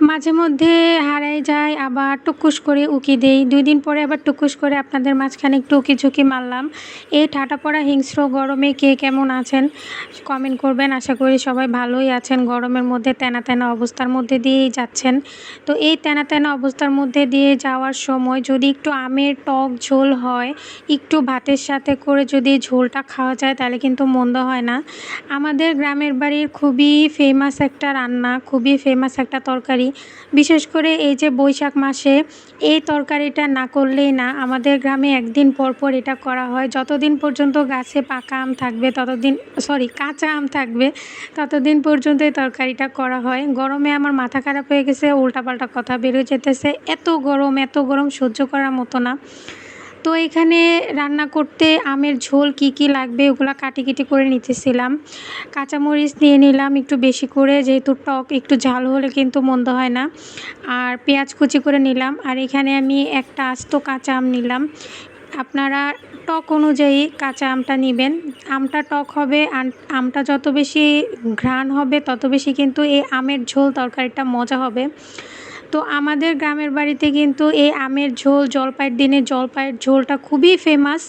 মাঝে মধ্যে হারাই যায় আবার টুকুস করে উকি দেই। দুই দিন পরে আবার টুকুস করে আপনাদের মাঝখানে একটু উকি ঝুঁকি মারলাম। এই ঠাটা পড়া হিংস্র গরমে কে কেমন আছেন? কমেন্ট করবেন। আশা করি সবাই ভালোই আছেন। গরমের মধ্যে তেনা তেনা অবস্থার মধ্যে দিয়েই যাচ্ছেন। তো এই তেনা তেনা অবস্থার মধ্যে দিয়ে যাওয়ার সময় যদি একটু আমের টক ঝোল হয়, একটু ভাতের সাথে করে যদি ঝোলটা খাওয়া যায়, তাহলে কিন্তু মন্দ হয় না। আমাদের গ্রামের বাড়ির খুবই ফেমাস একটা রান্না, খুবই ফেমাস একটা তরকারি। বিশেষ করে এই যে বৈশাখ মাসে এই তরকারিটা না করলেই না, আমাদের গ্রামে একদিন পরপর পর এটা করা হয়। যতদিন পর্যন্ত গাছে পাকা আম থাকবে, ততদিন সরি কাঁচা আম থাকবে, ততদিন পর্যন্ত এই তরকারিটা করা হয়। গরমে আমার মাথা খারাপ হয়ে গেছে, উল্টাপাল্টা কথা বেরোয় যেতেছে। এত গরম এত গরম সহ্য করার মতো না। তো এখানে রান্না করতে আমের ঝোল কি কি লাগবে ওগুলো কাটি কেটে করে নিতেছিলাম। কাঁচামরিচ নিয়ে নিলাম একটু বেশি করে, যেহেতু টক একটু ঝাল হলে কিন্তু মন্দ হয় না। আর পেঁয়াজ কুচি করে নিলাম। আর এখানে আমি একটা আস্ত কাঁচা আম নিলাম। আপনারা টক অনুযায়ী কাঁচা আমটা নেবেন। আমটা টক হবে আমটা যত বেশি ঘ্রাণ হবে তত বেশি কিন্তু এই আমের ঝোল তরকারিটা মজা হবে। তো আমাদের গ্রামের বাড়িতে কিন্তু এই আমের ঝোল, জলপাইয়ের দিনে জলপাইয়ের ঝোলটা খুবই ফেমাস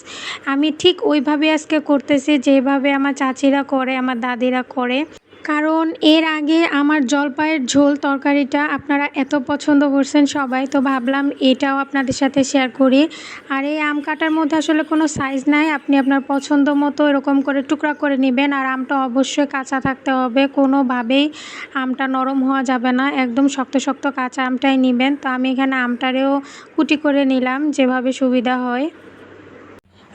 আমি ঠিক ওইভাবে আজকে করতেছি যেভাবে আমার চাচিরা করে, আমার দাদিরা করে। কারণ এর আগে আমার জলপাইয়ের ঝোল তরকারিটা আপনারা এত পছন্দ করছেন সবাই, তো ভাবলাম এটাও আপনাদের সাথে শেয়ার করি। আর এই আম কাটার মধ্যে আসলে কোনো সাইজ নাই, আপনি আপনার পছন্দ মতো এরকম করে টুকরা করে নেবেন। আর আমটা অবশ্যই কাঁচা থাকতে হবে, কোনোভাবেই আমটা নরম হওয়া যাবে না, একদম শক্ত শক্ত কাঁচা আমটাই নেবেন। তো আমি এখানে আমটারেও কুটি করে নিলাম, যেভাবে সুবিধা হয়।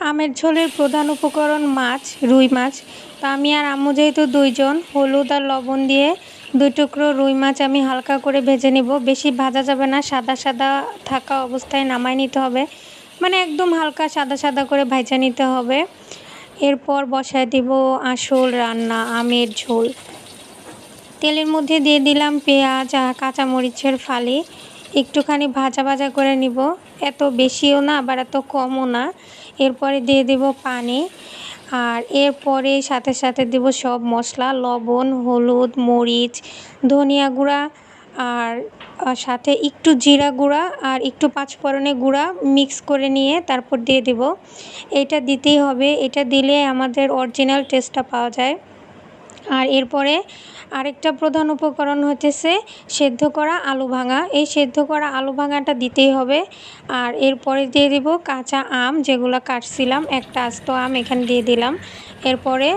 আমের ঝোলের প্রধান উপকরণ মাছ, রুই মাছ। তা আমি আর আম্মু যেহেতু দুইজন, হলুদ আর লবণ দিয়ে দুই টুকরো রুই মাছ আমি হালকা করে ভেজে নিব। বেশি ভাজা যাবে না, সাদা সাদা থাকা অবস্থায় নামায় নিতে হবে। মানে একদম হালকা সাদা সাদা করে ভাজা নিতে হবে। এরপর বসায় দিব আসল রান্না আমের ঝোল। তেলের মধ্যে দিয়ে দিলাম পেঁয়াজ আর কাঁচামরিচের ফালি। একটুখানি ভাজা ভাজা করে নিব। এত বেশিও না, আবার এত কমও না। এরপরে দিয়ে দেব পানি। আর এরপরে সাথে সাথে দেব সব মশলা, লবণ, হলুদ, মরিচ, ধনিয়া গুঁড়া, আর সাথে একটু জিরা গুঁড়া আর একটু পাঁচফোড়নে গুঁড়া মিক্স করে নিয়ে তারপর দিয়ে দেব। এটা দিতেই হবে। এটা দিলে আমাদের অরিজিনাল টেস্টটা পাওয়া যায়। আর এরপরে আরেকটা প্রধান উপকরণ হতেছে সেদ্ধ করা আলু ভাঙা। এই সেদ্ধ করা আলু ভাঙাটা দিতেই হবে। আর এরপরে দিয়ে দিব কাঁচা আম, যেগুলো কাটছিলাম, একটা আস্ত আম এখানে দিয়ে দিলাম। এরপরে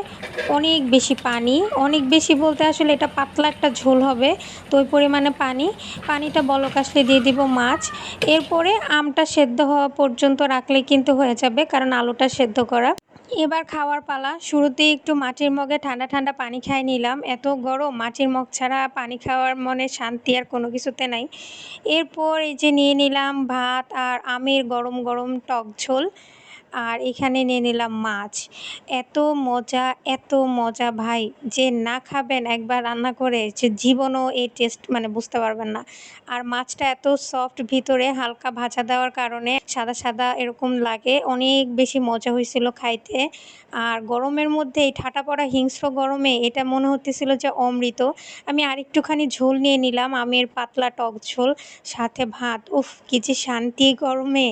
অনেক বেশি পানি, অনেক বেশি বলতে আসলে এটা পাতলা একটা ঝোল হবে, তো ওই পরিমাণে পানি। পানিটা বলক আসলে দিয়ে দিব মাছ। এরপরে আমটা সেদ্ধ হওয়া পর্যন্ত রাখলে কিন্তু হয়ে যাবে, কারণ আলুটা সেদ্ধ করা। এবার খাওয়ার পালা। শুরুতে একটু মাটির মগে ঠান্ডা ঠান্ডা পানি খাই নিলাম। এত গরম, মাটির মগ ছাড়া পানি খাওয়ার মনে শান্তি আর কোনো কিছুতে নাই। এরপর এই যে নিয়ে নিলাম ভাত আর আমের গরম গরম টক ঝোল। আর এখানে নিয়ে নিলাম মাছ। এত মজা এত মজা ভাই। যে না খাবেন, একবার রান্না করে যে জীবনও এই টেস্ট মানে বুঝতে পারবেন না। আর মাছটা এত সফট ভিতরে হালকা ভাজা দেওয়ার কারণে সাদা সাদা এরকম লাগে। অনেক বেশি মজা হয়েছিল খাইতে। আর গরমের মধ্যে এই ঠাটা পড়া হিংস্র গরমে এটা মনে হতেছিল যে অমৃত। আমি আরেকটুখানি ঝোল নিয়ে নিলাম, আমের পাতলা টক ঝোল, সাথে ভাত। উফ, কি যে শান্তি গরমে।